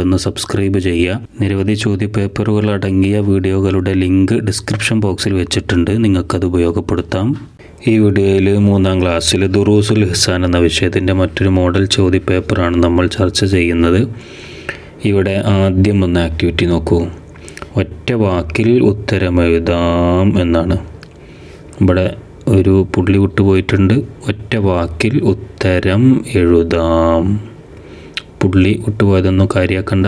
ഒന്ന് സബ്സ്ക്രൈബ് ചെയ്യുക. നിരവധി ചോദ്യപേപ്പറുകൾ അടങ്ങിയ വീഡിയോകളുടെ ലിങ്ക് ഡിസ്ക്രിപ്ഷൻ ബോക്സിൽ വെച്ചിട്ടുണ്ട്. നിങ്ങൾക്കത് ഉപയോഗപ്പെടുത്താം. ഈ വീഡിയോയിൽ മൂന്നാം ക്ലാസ്സിൽ ദുറൂസുൽ ഹിസാൻ എന്ന വിഷയത്തിന്റെ മറ്റൊരു മോഡൽ ചോദ്യപേപ്പറാണ് നമ്മൾ ചർച്ച ചെയ്യുന്നത്. ഇവിടെ ആദ്യം ഒന്ന് ആക്ടിവിറ്റി നോക്കൂ. ഒറ്റ വാക്കിൽ ഉത്തരമെഴുതാം എന്നാണ്. ഇവിടെ ഒരു പുള്ളി വിട്ടുപോയിട്ടുണ്ട്. ഒറ്റ വാക്കിൽ ഉത്തരം എഴുതാം. പുള്ളി വിട്ടുപോയതൊന്നും കാര്യമാക്കണ്ട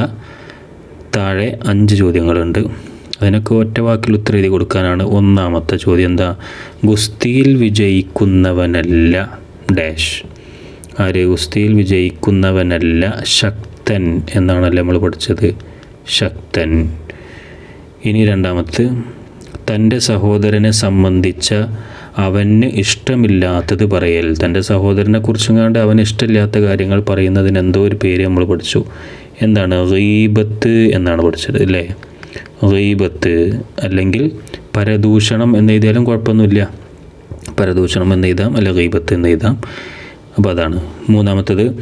താഴെ അഞ്ച് ചോദ്യങ്ങളുണ്ട്. അതിനൊക്കെ ഒറ്റ വാക്കിൽ ഉത്തരം എഴുതി കൊടുക്കാനാണ് ഒന്നാമത്തെ ചോദ്യം. എന്താ? ഗുസ്തിയിൽ വിജയിക്കുന്നവനല്ല ഡാഷ്. ആര്? ഗുസ്തിയിൽ വിജയിക്കുന്നവനല്ല ശക്തൻ എന്നാണല്ലോ നമ്മൾ പഠിച്ചത്. ശക്തൻ. ഇനി രണ്ടാമത്ത്. തന്റെ സഹോദരനെ സംബന്ധിച്ച അവന് ഇഷ്ടമില്ലാത്തത് പറയൽ. തന്റെ സഹോദരനെ കുറിച്ചും അവൻ അവന് ഇഷ്ടമില്ലാത്ത കാര്യങ്ങൾ പറയുന്നതിന് എന്തോ ഒരു പേര് നമ്മൾ പഠിച്ചു. എന്താണ്? റീബത്ത് എന്നാണ് പഠിച്ചത് അല്ലേ? റീബത്ത് അല്ലെങ്കിൽ പരദൂഷണം എന്ന് എഴുതിയാലും കുഴപ്പമൊന്നുമില്ല. പരദൂഷണം എന്ന് എഴുതാം അല്ലെ റീബത്ത് എന്ന് എഴുതാം. അപ്പോൾ അതാണ്. മൂന്നാമത്തത്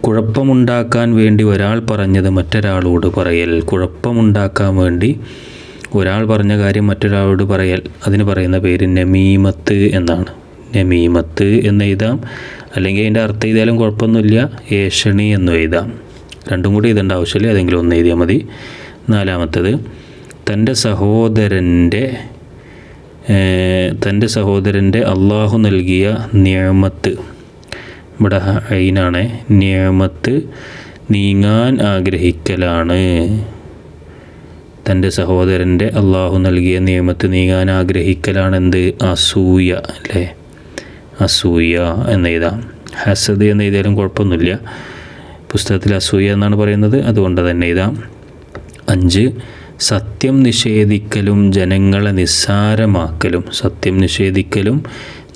കുഴപ്പമുണ്ടാക്കാൻ വേണ്ടി ഒരാൾ പറഞ്ഞത് മറ്റൊരാളോട് പറയൽ. കുഴപ്പമുണ്ടാക്കാൻ വേണ്ടി ഒരാൾ പറഞ്ഞ കാര്യം മറ്റൊരാളോട് പറയൽ അതിന് പറയുന്ന പേര് നമീമത്ത് എന്നാണ്. നമീമത്ത് എന്ന് എഴുതാം. അല്ലെങ്കിൽ അതിന്റെ അർത്ഥം എഴുതിയാലും കുഴപ്പമൊന്നുമില്ല. ഏഷണി എന്ന് എഴുതാം. രണ്ടും കൂടി എഴുതേണ്ട ആവശ്യമില്ല. ഏതെങ്കിലും ഒന്ന് എഴുതിയാൽ മതി. നാലാമത്തത് തന്റെ സഹോദരന്റെ തന്റെ സഹോദരന്റെ അള്ളാഹു നൽകിയ നിയമത്ത്. ഇവിടെ അയിനാണ് നിയമത്ത് നീങ്ങാൻ ആഗ്രഹിക്കലാണ്. തന്റെ സഹോദരന്റെ അള്ളാഹു നൽകിയ നിയമത്ത് നീങ്ങാൻ ആഗ്രഹിക്കലാണെന്ത്? അസൂയ അല്ലേ? അസൂയ എന്നെഴുതാം. ഹസദ് എന്ന് എഴുതിയാലും കുഴപ്പമൊന്നുമില്ല. പുസ്തകത്തിൽ അസൂയ എന്നാണ് പറയുന്നത്. അതുകൊണ്ട് തന്നെ എഴുതാം. അഞ്ച് സത്യം നിഷേധിക്കലും ജനങ്ങളെ നിസ്സാരമാക്കലും. സത്യം നിഷേധിക്കലും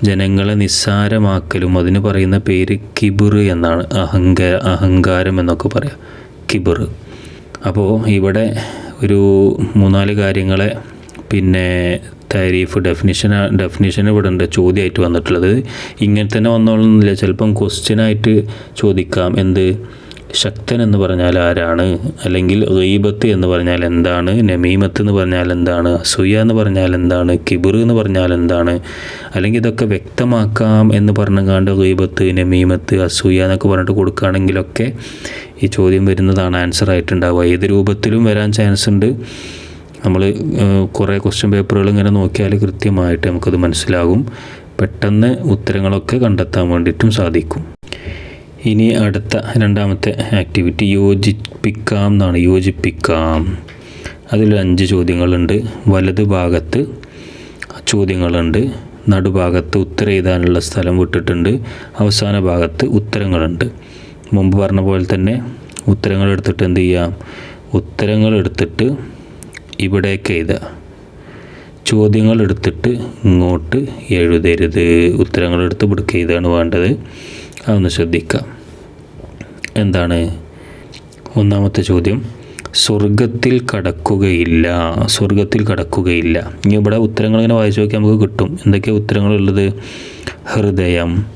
ജനങ്ങളെ നിസ്സാരമാക്കലും. അതിന് പറയുന്ന പേര് കിബിർ എന്നാണ്. അഹങ്ക അഹങ്കാരം എന്നൊക്കെ പറയാം. കിബിർ. അപ്പോൾ ഇവിടെ ഒരു മൂന്നാൽ കാര്യങ്ങളെ പിന്നെ തരീഫ് ഡെഫിനിഷൻ ഡെഫിനിഷൻ ഇവിടെ ഉണ്ട് ചോദ്യമായിട്ട് വന്നിട്ടുള്ളത്. ഇങ്ങനെ തന്നെ വന്നോളുന്നില്ല ചിലപ്പം ക്വസ്റ്റ്യനായിട്ട് ചോദിക്കാം. എന്ത്? ശക്തൻ എന്ന് പറഞ്ഞാൽ ആരാണ്? അല്ലെങ്കിൽ റീബത്ത് എന്ന് പറഞ്ഞാൽ എന്താണ്? നമീമത്ത് എന്ന് പറഞ്ഞാൽ എന്താണ്? അസൂയ എന്ന് പറഞ്ഞാൽ എന്താണ്? കിബിർ എന്ന് പറഞ്ഞാൽ എന്താണ്? അല്ലെങ്കിൽ ഇതൊക്കെ വ്യക്തമാക്കാം എന്ന് പറഞ്ഞുകൊണ്ട് റീബത്ത് നമീമത്ത് അസൂയ എന്നൊക്കെ പറഞ്ഞിട്ട് കൊടുക്കുകയാണെങ്കിലൊക്കെ ഈ ചോദ്യം വരുന്നതാണ് ആൻസർ ആയിട്ടുണ്ടാവുക. ഏത് രൂപത്തിലും വരാൻ ചാൻസ് ഉണ്ട്. നമ്മൾ കുറേ ക്വസ്റ്റ്യൻ പേപ്പറുകൾ ഇങ്ങനെ നോക്കിയാൽ കൃത്യമായിട്ട് നമുക്കത് മനസ്സിലാകും. പെട്ടെന്ന് ഉത്തരങ്ങളൊക്കെ കണ്ടെത്താൻ വേണ്ടിയിട്ടും സാധിക്കും. ഇനി അടുത്ത രണ്ടാമത്തെ ആക്ടിവിറ്റി യോജിപ്പിക്കാം എന്നാണ്. യോജിപ്പിക്കാം. അതിൽ അഞ്ച് ചോദ്യങ്ങളുണ്ട്. വലത് ഭാഗത്ത് ചോദ്യങ്ങളുണ്ട്. നടുഭാഗത്ത് ഉത്തരം എഴുതാനുള്ള സ്ഥലം വിട്ടിട്ടുണ്ട്. അവസാന ഭാഗത്ത് ഉത്തരങ്ങളുണ്ട്. മുമ്പ് പറഞ്ഞ പോലെ തന്നെ ഉത്തരങ്ങൾ എടുത്തിട്ട് എന്ത് ചെയ്യാം? ഉത്തരങ്ങൾ എടുത്തിട്ട് ഇവിടേക്ക് എഴുതുക ചോദ്യങ്ങൾ എടുത്തിട്ട് ഇങ്ങോട്ട് എഴുതരുത്. ഉത്തരങ്ങൾ എടുത്ത് ഇവിടേക്ക് എഴുതാണ് വേണ്ടത്. അതൊന്ന് ശ്രദ്ധിക്കാം. എന്താണ്? ഒന്നാമത്തെ ചോദ്യം. സ്വർഗത്തിൽ കടക്കുകയില്ല. സ്വർഗത്തിൽ കടക്കുകയില്ല. ഇനി ഇവിടെ ഉത്തരങ്ങൾ ഇങ്ങനെ വായിച്ചു നോക്കിയാൽ നമുക്ക് കിട്ടും. എന്തൊക്കെയാണ് ഉത്തരങ്ങളുള്ളത്? ഹൃദയം.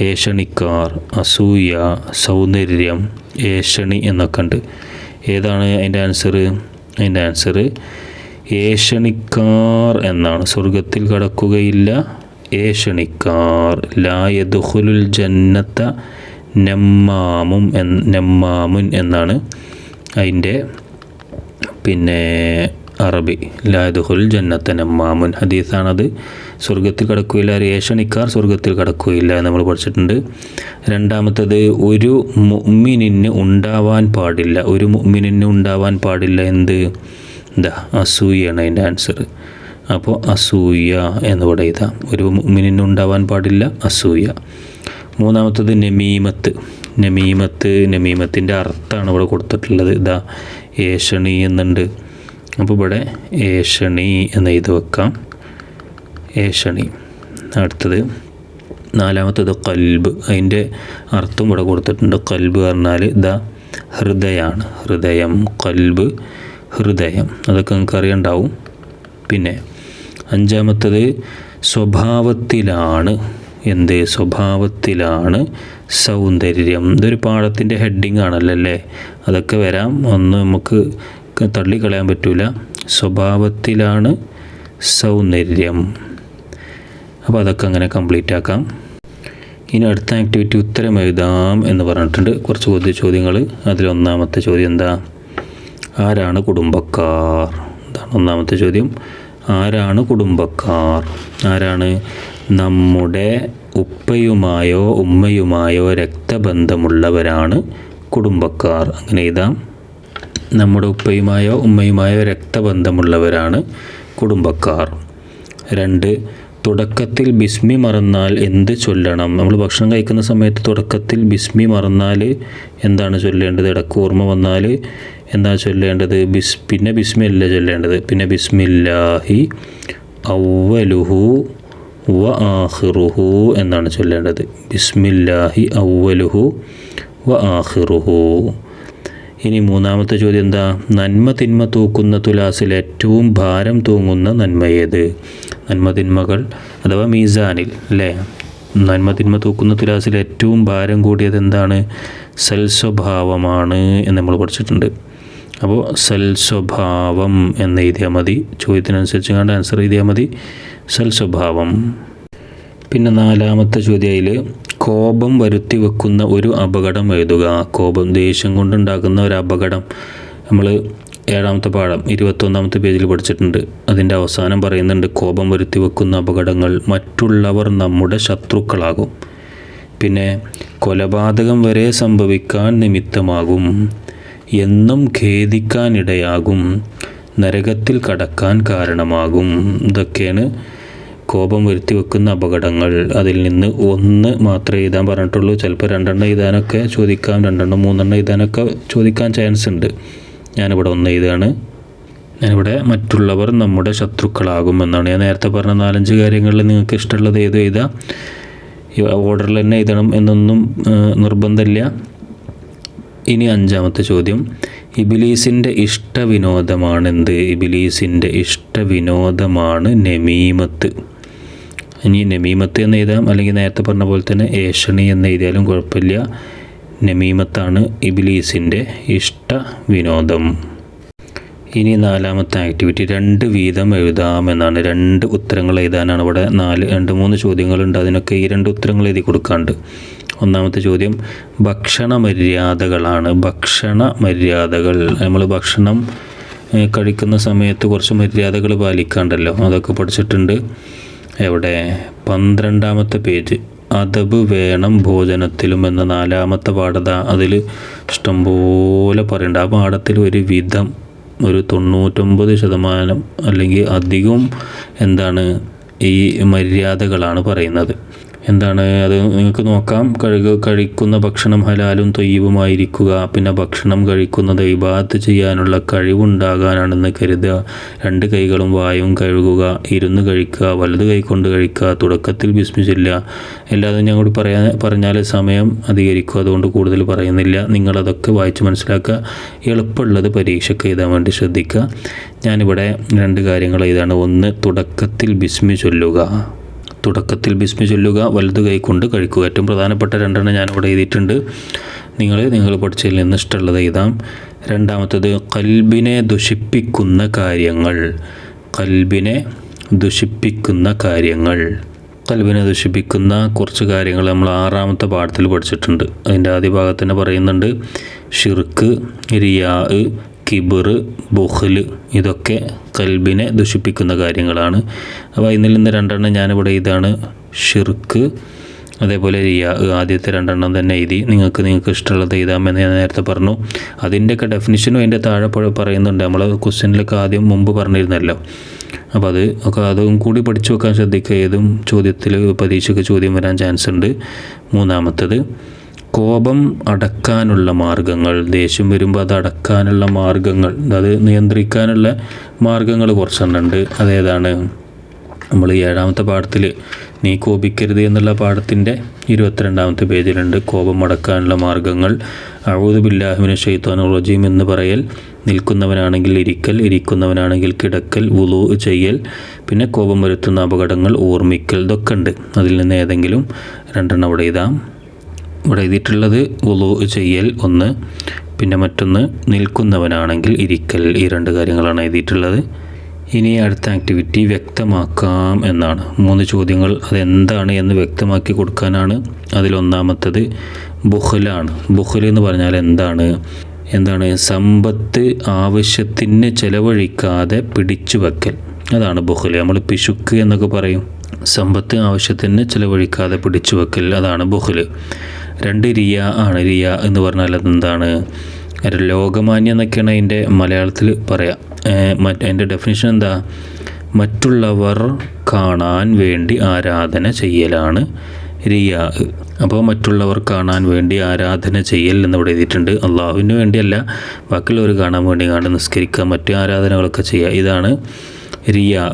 ഏഷണിക്കാർ അസൂയ സൗന്ദര്യം ഏഷണി എന്നൊക്കെ ഉണ്ട്. ഏതാണ് അതിന്റെ ആൻസർ അതിന്റെ ആൻസർ ഏഷണിക്കാർ എന്നാണ്. സ്വർഗത്തിൽ കടക്കുകയില്ല. ഏഷണിക്കാർ. ലായദുഹുലുൽ ജന്നത്ത നെമ്മാമും നെമ്മാമുൻ എന്നാണ് അതിന്റെ പിന്നെ അറബി. ലാദുഹുൽ ജന്നത്തനം മാമുൻ ഹദീസാണത്. സ്വർഗത്തിൽ കടക്കുകയില്ല. രേഷണിക്കാർ സ്വർഗത്തിൽ കടക്കുകയില്ല നമ്മൾ പഠിച്ചിട്ടുണ്ട്. രണ്ടാമത്തത് ഒരു മുഅ്മിനിന് ഉണ്ടാവാൻ പാടില്ല. ഒരു മുഅ്മിനിന് ഉണ്ടാവാൻ പാടില്ല എന്ത്? എന്താ അസൂയാണ് അതിന്റെ ആൻസർ അപ്പോൾ അസൂയ എന്ന് എഴുതാം. ഒരു മുമിനുണ്ടാവാൻ പാടില്ല അസൂയ. മൂന്നാമത്തത് നമീമത്ത്. നമീമത്ത് നമീമത്തിന്റെ അർത്ഥമാണ് ഇവിടെ കൊടുത്തിട്ടുള്ളത്. ഇതാ ഏഷണി എന്നുണ്ട്. അപ്പോൾ ഇവിടെ ഏഷണി എന്ന് എഴുതി വെക്കാം. ഏഷണി അടുത്തത് നാലാമത്തത് കൽബ്. അതിന്റെ അർത്ഥം ഇവിടെ കൊടുത്തിട്ടുണ്ട്. കൽബ് പറഞ്ഞാൽ ദ ഹൃദയമാണ് ഹൃദയം കൽബ് ഹൃദയം. അതൊക്കെ നിങ്ങൾക്ക് അറിയണ്ടാവും. പിന്നെ അഞ്ചാമത്തത് സ്വഭാവത്തിലാണ്. എന്ത്? സ്വഭാവത്തിലാണ് സൗന്ദര്യം. ഇതൊരു പാഠത്തിന്റെ ഹെഡിങ് ആണല്ലോ അല്ലേ? അതൊക്കെ വരാം. ഒന്ന് നമുക്ക് തള്ളിക്കളയാൻ പറ്റില്ല സ്വഭാവത്തിലാണ് സൗന്ദര്യം. അപ്പോൾ അതൊക്കെ അങ്ങനെ കംപ്ലീറ്റ് ആക്കാം. ഇനി അടുത്ത ആക്ടിവിറ്റി ഉത്തരം എഴുതാം എന്ന് പറഞ്ഞിട്ടുണ്ട്. കുറച്ച് പൊതു ചോദ്യങ്ങൾ അതിലൊന്നാമത്തെ ചോദ്യം എന്താ? ആരാണ് കുടുംബക്കാർ? എന്താണ് ഒന്നാമത്തെ ചോദ്യം. ആരാണ് കുടുംബക്കാർ? ആരാണ് നമ്മുടെ ഉപ്പയുമായോ ഉമ്മയുമായോ രക്തബന്ധമുള്ളവരാണ് കുടുംബക്കാർ? അങ്ങനെ എഴുതാം. നമ്മുടെ ഉപ്പയുമായോ ഉമ്മയുമായോ രക്തബന്ധമുള്ളവരാണ് കുടുംബക്കാർ. രണ്ട് തുടക്കത്തിൽ ബിസ്മി മറന്നാൽ എന്ത് ചൊല്ലണം? നമ്മൾ ഭക്ഷണം കഴിക്കുന്ന സമയത്ത് തുടക്കത്തിൽ ബിസ്മി മറന്നാൽ എന്താണ് ചൊല്ലേണ്ടത്? ഇടയ്ക്ക് ഓർമ്മ വന്നാൽ എന്താ ചൊല്ലേണ്ടത്? ബിസ് പിന്നെ ബിസ്മി അല്ല ചൊല്ലേണ്ടത്. പിന്നെ ബിസ്മില്ലാഹി ഔവലുഹു വ ആഹിറുഹു എന്നാണ് ചൊല്ലേണ്ടത്. ബിസ്മില്ലാഹി ഔവലുഹു വ ആഹിറുഹു ഇനി മൂന്നാമത്തെ ചോദ്യം എന്താ? നന്മ തിന്മ തൂക്കുന്ന തുലാസിൽ ഏറ്റവും ഭാരം തൂങ്ങുന്ന നന്മ ഏത്? നന്മ തിന്മകൾ അഥവാ മീസാനിൽ അല്ലേ? നന്മ തിന്മ തൂക്കുന്ന തുലാസിൽ ഏറ്റവും ഭാരം കൂടിയത് എന്താണ്? സൽസ്വഭാവമാണ് എന്ന് നമ്മൾ പഠിച്ചിട്ടുണ്ട്. അപ്പോൾ സൽസ്വഭാവം എന്ന് എഴുതിയാൽ മതി. ചോദ്യത്തിനനുസരിച്ച് കണ്ട് ആൻസർ എഴുതിയാൽ മതി. സൽസ്വഭാവം പിന്നെ നാലാമത്തെ ചോദ്യയിൽ കോപം വരുത്തി വെക്കുന്ന ഒരു അപകടം എഴുതുക. കോപം ദേഷ്യം കൊണ്ടുണ്ടാക്കുന്ന ഒരു അപകടം. നമ്മൾ ഏഴാമത്തെ പാഠം ഇരുപത്തൊന്നാമത്തെ പേജിൽ പഠിച്ചിട്ടുണ്ട്. അതിന്റെ അവസാനം പറയുന്നുണ്ട് കോപം വരുത്തി വെക്കുന്ന അപകടങ്ങൾ മറ്റുള്ളവർ നമ്മുടെ ശത്രുക്കളാകും. പിന്നെ കൊലപാതകം വരെ സംഭവിക്കാൻ നിമിത്തമാകും. എന്നും ഖേദിക്കാനിടയാകും നരകത്തിൽ കടക്കാൻ കാരണമാകും. ഇതൊക്കെയാണ് കോപം വരുത്തി വെക്കുന്ന അപകടങ്ങൾ. അതിൽ നിന്ന് ഒന്ന് മാത്രമേ എഴുതാൻ പറഞ്ഞിട്ടുള്ളൂ. ചിലപ്പോൾ രണ്ടെണ്ണം എഴുതാനൊക്കെ ചോദിക്കാം. രണ്ടെണ്ണം മൂന്നെണ്ണം എഴുതാനൊക്കെ ചോദിക്കാൻ ചാൻസ് ഉണ്ട്. ഞാനിവിടെ ഒന്ന് എഴുതാണ്. ഞാനിവിടെ മറ്റുള്ളവർ നമ്മുടെ ശത്രുക്കളാകുമെന്നാണ് ഞാൻ നേരത്തെ പറഞ്ഞ നാലഞ്ച് കാര്യങ്ങളിൽ നിങ്ങൾക്ക് ഇഷ്ടമുള്ളത് ഏത് എഴുതാം. ഓർഡറിൽ തന്നെ എഴുതണം എന്നൊന്നും നിർബന്ധമില്ല. ഇനി അഞ്ചാമത്തെ ചോദ്യം. ഇബിലീസിന്റെ ഇഷ്ടവിനോദമാണെന്ത്? ഇബിലീസിന്റെ ഇഷ്ടവിനോദമാണ് നെമീമത്ത്. ഇനി നമീമത്ത് എന്ന് എഴുതാം. അല്ലെങ്കിൽ നേരത്തെ പറഞ്ഞ പോലെ തന്നെ ഏഷണി എന്ന് എഴുതിയാലും കുഴപ്പമില്ല. നമീമത്താണ് ഇബിലീസിന്റെ ഇഷ്ട വിനോദം ഇനി നാലാമത്തെ ആക്ടിവിറ്റി രണ്ട് വീതം എഴുതാം എന്നാണ്. രണ്ട് ഉത്തരങ്ങൾ എഴുതാനാണ്. ഇവിടെ നാല് രണ്ട് മൂന്ന് ചോദ്യങ്ങളുണ്ട്. അതിനൊക്കെ ഈ രണ്ട് ഉത്തരങ്ങൾ എഴുതി കൊടുക്കാണ്ട്. ഒന്നാമത്തെ ചോദ്യം ഭക്ഷണ മര്യാദകളാണ് ഭക്ഷണ മര്യാദകൾ നമ്മൾ ഭക്ഷണം കഴിക്കുന്ന സമയത്ത് കുറച്ച് മര്യാദകൾ പാലിക്കാണ്ടല്ലോ. അതൊക്കെ പഠിച്ചിട്ടുണ്ട്. എവിടെ? പന്ത്രണ്ടാമത്തെ പേജ്. അതബ് വേണം ഭോജനത്തിലും എന്ന നാലാമത്തെ പാഠത അതിൽ ഇഷ്ടംപോലെ പറയുന്നുണ്ട് ആ പാഠത്തിൽ ഒരു വിധം ഒരു തൊണ്ണൂറ്റൊമ്പത് ശതമാനം അല്ലെങ്കിൽ അധികം എന്താണ് ഈ മര്യാദകളാണ് പറയുന്നത്. എന്താണ്? അത് നിങ്ങൾക്ക് നോക്കാം. കഴുക കഴിക്കുന്ന ഭക്ഷണം ഹലാലും തൊയ്യവുമായിരിക്കുക. പിന്നെ ഭക്ഷണം കഴിക്കുന്നത് ഇബാത്ത് ചെയ്യാനുള്ള കഴിവുണ്ടാകാനാണെന്ന് കരുതുക. രണ്ട് കൈകളും വായും കഴുകുക. ഇരുന്ന് കഴിക്കുക. വലത് കൈ കൊണ്ട് കഴിക്കുക. തുടക്കത്തിൽ ബിസ്മിച്ചില്ല എല്ലാതും ഞാൻ കൂടി പറയാൻ പറഞ്ഞാൽ സമയം അധികരിക്കും. അതുകൊണ്ട് കൂടുതൽ പറയുന്നില്ല. നിങ്ങളതൊക്കെ വായിച്ച് മനസ്സിലാക്കുക. എളുപ്പമുള്ളത് പരീക്ഷയ്ക്ക് എഴുതാൻ വേണ്ടി ശ്രദ്ധിക്കുക. ഞാനിവിടെ രണ്ട് കാര്യങ്ങൾ ഇതാണ് ഒന്ന് തുടക്കത്തിൽ ബിസ്മി ചൊല്ലുക. തുടക്കത്തിൽ ബിസ്മി ചൊല്ലുക വലത് കൈക്കൊണ്ട് കഴിക്കുക. ഏറ്റവും പ്രധാനപ്പെട്ട രണ്ടെണ്ണം ഞാനിവിടെ എഴുതിയിട്ടുണ്ട്. നിങ്ങൾ നിങ്ങൾ പഠിച്ചതിൽ നിന്ന് ഇഷ്ടമുള്ളത് എഴുതാം. രണ്ടാമത്തത് കൽബിനെ ദുഷിപ്പിക്കുന്ന കാര്യങ്ങൾ. കൽബിനെ ദുഷിപ്പിക്കുന്ന കാര്യങ്ങൾ. കൽബിനെ ദുഷിപ്പിക്കുന്ന കുറച്ച് കാര്യങ്ങൾ നമ്മൾ ആറാമത്തെ പാഠത്തിൽ പഠിച്ചിട്ടുണ്ട്. അതിന്റെ ആദ്യ ഭാഗത്ത് തന്നെ പറയുന്നുണ്ട് ഷിർക്ക് റിയാ കിബിർ ബുഹ്ല് ഇതൊക്കെ കൽബിനെ ദുഷിപ്പിക്കുന്ന കാര്യങ്ങളാണ്. അപ്പോൾ ഇതിൽ നിന്ന് രണ്ടെണ്ണം ഞാനിവിടെ ഇതാണ്. ഷിർക്ക് അതേപോലെ റിയാ ആദ്യത്തെ രണ്ടെണ്ണം തന്നെ എഴുതി. നിങ്ങൾക്ക് നിങ്ങൾക്ക് ഇഷ്ടമുള്ളത് എഴുതാമെന്ന് ഞാൻ നേരത്തെ പറഞ്ഞു. അതിന്റെയൊക്കെ ഡെഫിനിഷനും അതിന്റെ താഴെ പറയുന്നുണ്ട്. നമ്മൾ ക്വസ്റ്റ്യനിലൊക്കെ ആദ്യം മുമ്പ് പറഞ്ഞിരുന്നല്ലോ. അപ്പോൾ അത് ഒക്കെ അതും കൂടി പഠിച്ചു വെക്കാൻ ശ്രദ്ധിക്കുക. ഏതും ചോദ്യത്തിൽ പരീക്ഷയ്ക്ക് ചോദ്യം വരാൻ ചാൻസ് ഉണ്ട്. മൂന്നാമത്തത് കോപം അടക്കാനുള്ള മാർഗങ്ങൾ ദേഷ്യം വരുമ്പോൾ അത് അടക്കാനുള്ള മാർഗങ്ങൾ അത് നിയന്ത്രിക്കാനുള്ള മാർഗങ്ങൾ കുറച്ചെണ്ണുണ്ട് അതേതാണ് നമ്മൾ ഏഴാമത്തെ പാഠത്തിൽ നീ കോപിക്കരുത് എന്നുള്ള പാഠത്തിന്റെ ഇരുപത്തിരണ്ടാമത്തെ പേജിലുണ്ട്. കോപം അടക്കാനുള്ള മാർഗങ്ങൾ. അഴുതു ബില്ലാഹിമിന് ഷെയ്ത്താനു റജീം എന്ന് പറയൽ നിൽക്കുന്നവനാണെങ്കിൽ ഇരിക്കൽ ഇരിക്കുന്നവനാണെങ്കിൽ കിടക്കൽ വുളു ചെയ്യൽ പിന്നെ കോപം വരുത്തുന്ന അപകടങ്ങൾ ഓർമ്മിക്കൽ ഇതൊക്കെ ഉണ്ട്. അതിൽ നിന്ന് ഏതെങ്കിലും രണ്ടെണ്ണം അവിടെ ഇതാം ഇവിടെ എഴുതിയിട്ടുള്ളത് വുളു ചെയ്യൽ ഒന്ന് പിന്നെ മറ്റൊന്ന് നിൽക്കുന്നവനാണെങ്കിൽ ഇരിക്കൽ. ഈ രണ്ട് കാര്യങ്ങളാണ് എഴുതിയിട്ടുള്ളത്. ഇനി അടുത്ത ആക്ടിവിറ്റി വ്യക്തമാക്കാം എന്നാണ്. മൂന്ന് ചോദ്യങ്ങൾ അതെന്താണ് എന്ന് വ്യക്തമാക്കി കൊടുക്കാനാണ് അതിലൊന്നാമത്തത് ബുഹലാണ് ബുഹൽ എന്ന് പറഞ്ഞാൽ എന്താണ്? എന്താണ്? സമ്പത്ത് ആവശ്യത്തിന് ചെലവഴിക്കാതെ പിടിച്ചു വെക്കൽ. അതാണ് ബുഹൽ നമ്മൾ പിശുക്ക് എന്നൊക്കെ പറയും. സമ്പത്ത് ആവശ്യത്തിന് ചിലവഴിക്കാതെ പിടിച്ചു വെക്കൽ. അതാണ് ബുഹൽ രണ്ട് റിയ ആണ്. റിയ എന്ന് പറഞ്ഞാൽ അതെന്താണ്? ഒരു ലോകമാന്യം എന്നൊക്കെയാണ് അതിന്റെ മലയാളത്തിൽ പറയാം. മറ്റ് അതിന്റെ ഡെഫിനിഷൻ എന്താ? മറ്റുള്ളവർ കാണാൻ വേണ്ടി ആരാധന ചെയ്യലാണ് റിയ. അപ്പോൾ മറ്റുള്ളവർ കാണാൻ വേണ്ടി ആരാധന ചെയ്യൽ എന്നിവിടെ എഴുതിയിട്ടുണ്ട്. അള്ളാഹുവിന് വേണ്ടിയല്ല ബാക്കിയുള്ളവർ കാണാൻ വേണ്ടി കാണാൻ നിസ്കരിക്കുക മറ്റു ആരാധനകളൊക്കെ ചെയ്യുക. ഇതാണ് റിയാ.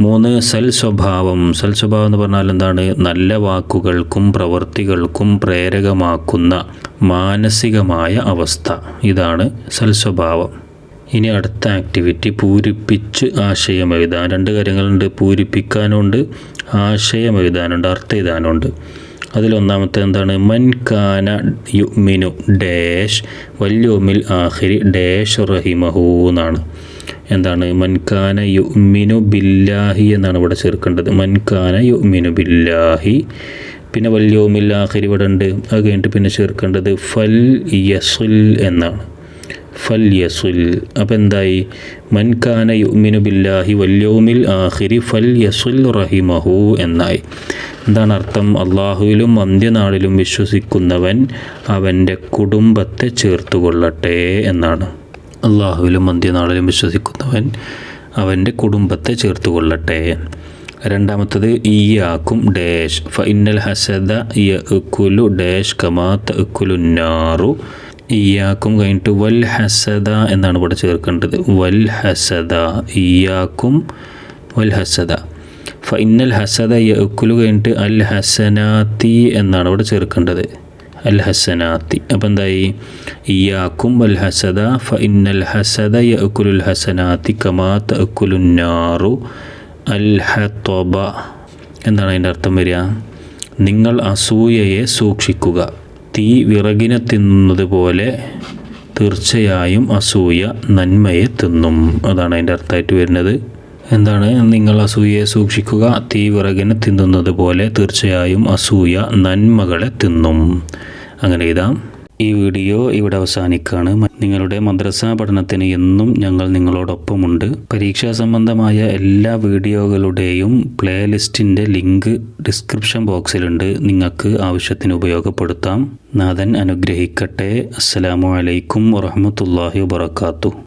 മൂന്ന് സൽ സ്വഭാവം. സൽ സ്വഭാവം എന്ന് പറഞ്ഞാൽ എന്താണ്? നല്ല വാക്കുകൾക്കും പ്രവൃത്തികൾക്കും പ്രേരകമാക്കുന്ന മാനസികമായ അവസ്ഥ. ഇതാണ് സൽ സ്വഭാവം. ഇനി അടുത്ത ആക്ടിവിറ്റി പൂരിപ്പിച്ച് ആശയം എഴുതാൻ. രണ്ട് കാര്യങ്ങളുണ്ട്. പൂരിപ്പിക്കാനുണ്ട് ആശയം എഴുതാനുണ്ട് അർത്ഥം എഴുതാനുണ്ട്. അതിലൊന്നാമത്തെ എന്താണ്? മൻകാന യുമിനു ഡാഷ് വല്യോമിൽ ആഹിരി ഡാഷ് റഹിമഹൂ എന്നാണ്. എന്താണ്? മൻകാന യുമിനു ബില്ലാഹി എന്നാണ് ഇവിടെ ചേർക്കേണ്ടത്. മൻകാന യുമിനു ബില്ലാഹി. പിന്നെ വല്യോമിൽ ആഹിരി ഇവിടെ ഉണ്ട്. അത് കഴിഞ്ഞിട്ട് പിന്നെ ചേർക്കേണ്ടത് ഫൽ യസുൽ എന്നാണ്. ഫൽ യസുൽ. അപ്പോൾ എന്തായി? മൻകാന യുമിനു ബില്ലാഹി വല്യോമിൽ ആഹിരി ഫൽ യസുൽ റഹിമഹു എന്നായി. എന്താണ് അർത്ഥം? അള്ളാഹുവിലും അന്ത്യനാളിലും വിശ്വസിക്കുന്നവൻ അവന്റെ കുടുംബത്തെ ചേർത്തുകൊള്ളട്ടെ എന്നാണ്. അള്ളാഹുവിലും അന്ത്യനാളിലും വിശ്വസിക്കുന്നവൻ അവന്റെ കുടുംബത്തെ ചേർത്തുകൊള്ളട്ടെ. രണ്ടാമത്തത് ഇയാക്കും ഡാഷ്. ഫ ഇന്നൽ ഹസദ ഡേഷ് ഡാഷ് കമാ നാറു. ഇയാക്കും കഴിഞ്ഞിട്ട് വൽ ഹസദ എന്നാണ് ഇവിടെ ചേർക്കേണ്ടത്. വൽ ഹസദ. ഇയാക്കും വൽ ഹസദ. ഫ ഇന്നൽ ഹസദ യഅ്കുലു കഴിഞ്ഞിട്ട് അൽ ഹസനാത്തി എന്നാണ് ഇവിടെ ചേർക്കേണ്ടത്. അൽ ഹസനാത്തി അപ്പം എന്തായി? ഇയാക്കും അൽ ഹസദ ഫ ഇന്നൽ ഹസദ യക്കുലുൽ ഹസനാത്തി കമാ നാറു അൽ ഹത്വബ എന്താണ് അതിന്റെ അർത്ഥം വരിക? നിങ്ങൾ അസൂയയെ സൂക്ഷിക്കുക. തീ വിറകിനെ തിന്നുന്നത് പോലെ തീർച്ചയായും അസൂയ നന്മയെ തിന്നും. അതാണ് അതിന്റെ അർത്ഥമായിട്ട് വരുന്നത്. എന്താണ്? നിങ്ങൾ അസൂയയെ സൂക്ഷിക്കുക. തീ വിറകിനെ തിന്നുന്നത് പോലെ തീർച്ചയായും അസൂയ നന്മകളെ തിന്നും. അങ്ങനെ ഇതാം. ഈ വീഡിയോ ഇവിടെ അവസാനിക്കുകയാണ്. നിങ്ങളുടെ മദ്രസ പഠനത്തിന് എന്നും ഞങ്ങൾ നിങ്ങളോടൊപ്പമുണ്ട്. പരീക്ഷാ സംബന്ധമായ എല്ലാ വീഡിയോകളുടെയും പ്ലേലിസ്റ്റിന്റെ ലിങ്ക് ഡിസ്ക്രിപ്ഷൻ ബോക്സിലുണ്ട്. നിങ്ങൾക്ക് ആവശ്യത്തിന് ഉപയോഗപ്പെടുത്താം. നാഥൻ അനുഗ്രഹിക്കട്ടെ. അസ്സലാമു അലൈക്കും വറഹമത്തല്ലാഹി വാത്തു